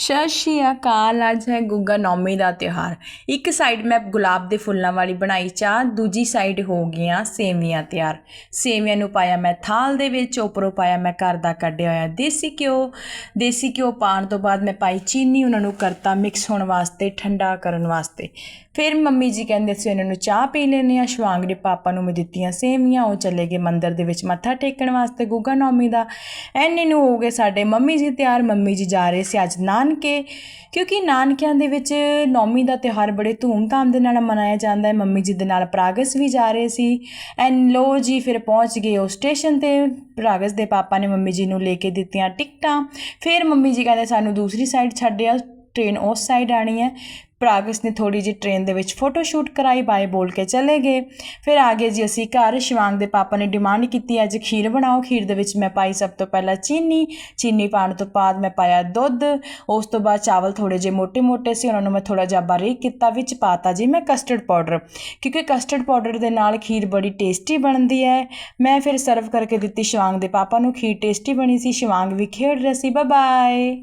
ਸਤਿ ਸ਼੍ਰੀ ਅਕਾਲ ਅੱਜ ਹੈ ਗੁੱਗਾ ਨੌਮੀ ਦਾ ਤਿਉਹਾਰ। ਇੱਕ ਸਾਈਡ ਮੈਂ ਗੁਲਾਬ ਦੇ ਫੁੱਲਾਂ ਵਾਲੀ ਬਣਾਈ ਚਾਹ, ਦੂਜੀ ਸਾਈਡ ਹੋ ਗਈਆਂ ਸੇਵੀਆਂ ਤਿਆਰ। ਸੇਵੀਆਂ ਨੂੰ ਪਾਇਆ ਮੈਂ ਥਾਲ ਦੇ ਵਿੱਚ, ਉੱਪਰੋਂ ਪਾਇਆ ਮੈਂ ਘਰ ਦਾ ਕੱਢਿਆ ਹੋਇਆ ਦੇਸੀ ਘਿਓ। ਦੇਸੀ ਘਿਓ ਪਾਉਣ ਤੋਂ ਬਾਅਦ ਮੈਂ ਪਾਈ ਚੀਨੀ, ਉਹਨਾਂ ਨੂੰ ਕਰਤਾ ਮਿਕਸ ਹੋਣ ਵਾਸਤੇ, ਠੰਡਾ ਕਰਨ ਵਾਸਤੇ। ਫਿਰ ਮੰਮੀ ਜੀ ਕਹਿੰਦੇ ਸੀ ਉਹਨਾਂ ਨੂੰ ਚਾਹ ਪੀ ਲੈਂਦੇ ਆ ਸ਼ਵਾਂਗ ਦੇ ਪਾਪਾ ਨੂੰ ਮੈਂ ਦਿੱਤੀਆਂ ਸੇਵੀਆਂ, ਉਹ ਚਲੇ ਗਏ ਮੰਦਿਰ ਦੇ ਵਿੱਚ ਮੱਥਾ ਟੇਕਣ ਵਾਸਤੇ ਗੁੱਗਾ ਨੌਮੀ ਦਾ। ਐਨੇ ਨੂੰ ਹੋ ਗਏ ਸਾਡੇ ਮੰਮੀ ਜੀ ਤਿਆਰ। ਮੰਮੀ ਜੀ ਜਾ ਰਹੇ ਸੀ ਅੱਜ ਨਾਨ ਨਾਨਕੇ, ਕਿਉਂਕਿ ਨਾਨਕਿਆਂ ਦੇ ਵਿੱਚ ਨੌਮੀ ਦਾ ਤਿਉਹਾਰ ਬੜੇ ਧੂਮ-ਧਾਮ ਦੇ ਨਾਲ ਮਨਾਇਆ ਜਾਂਦਾ ਹੈ। ਮੰਮੀ ਜੀ ਦੇ ਨਾਲ ਪ੍ਰਾਗਸ ਵੀ ਜਾ ਰਹੇ ਸੀ ਐਂਡ ਲੋ ਜੀ ਫਿਰ ਪਹੁੰਚ ਗਏ ਉਹ ਸਟੇਸ਼ਨ ਤੇ। ਪ੍ਰਾਗਸ ਦੇ ਪਾਪਾ ਨੇ ਮੰਮੀ ਜੀ ਨੂੰ ਲੈ ਕੇ ਦਿੱਤੀਆਂ ਟਿਕਟਾਂ। ਫਿਰ ਮੰਮੀ ਜੀ ਕਹਿੰਦੇ, ਸਾਨੂੰ ਦੂਸਰੀ ਸਾਈਡ ਛੱਡਿਆ ਟ੍ਰੇਨ ਉਸ ਸਾਈਡ ਆਣੀ ਹੈ। ਪ੍ਰਾਗਸ ਨੇ ਥੋੜੀ ਜੀ ਟ੍ਰੇਨ ਦੇ ਵਿੱਚ ਫੋਟੋ ਸ਼ੂਟ ਕਰਾਈ, ਬਾਏ ਬੋਲ ਕੇ ਚਲੇ ਗਏ। ਫਿਰ ਆ ਗਏ ਜੀ ਅਸੀਂ ਘਰ, ਸ਼ਿਵਾਂਗ ਦੇ ਪਾਪਾ ਨੇ ਡਿਮਾਂਡ ਕੀਤੀ, ਅੱਜ ਖੀਰ ਬਣਾਓ। ਖੀਰ ਦੇ ਵਿੱਚ ਮੈਂ ਪਾਈ ਸਭ ਤੋਂ ਪਹਿਲਾਂ ਚੀਨੀ ਚੀਨੀ ਪਾਣ ਤੋਂ ਬਾਅਦ ਮੈਂ ਪਾਇਆ ਦੁੱਧ। ਉਸ ਤੋਂ ਬਾਅਦ ਚਾਵਲ ਥੋੜੇ ਜੇ ਮੋਟੇ ਮੋਟੇ ਸੀ, ਉਹਨਾਂ ਨੂੰ ਮੈਂ ਥੋੜਾ ਜਿਹਾ ਬਾਰੀਕ ਕੀਤਾ, ਵਿੱਚ ਪਾਤਾ ਜੀ ਮੈਂ ਕਸਟਰਡ ਪਾਊਡਰ ਕਿਉਂਕਿ ਕਸਟਰਡ ਪਾਊਡਰ ਦੇ ਨਾਲ ਖੀਰ ਬੜੀ ਟੇਸਟੀ ਬਣਦੀ ਹੈ। ਮੈਂ ਫਿਰ ਸਰਵ ਕਰਕੇ ਦਿੱਤੀ ਸ਼ਿਵਾਂਗ ਦੇ ਪਾਪਾ ਨੂੰ, ਖੀਰ ਟੇਸਟੀ ਬਣੀ ਸੀ, ਸ਼ਿਵਾਂਗ ਵੀ ਖੇਡ ਰਿਹਾ ਸੀ ਬਾਏ ਬਾਏ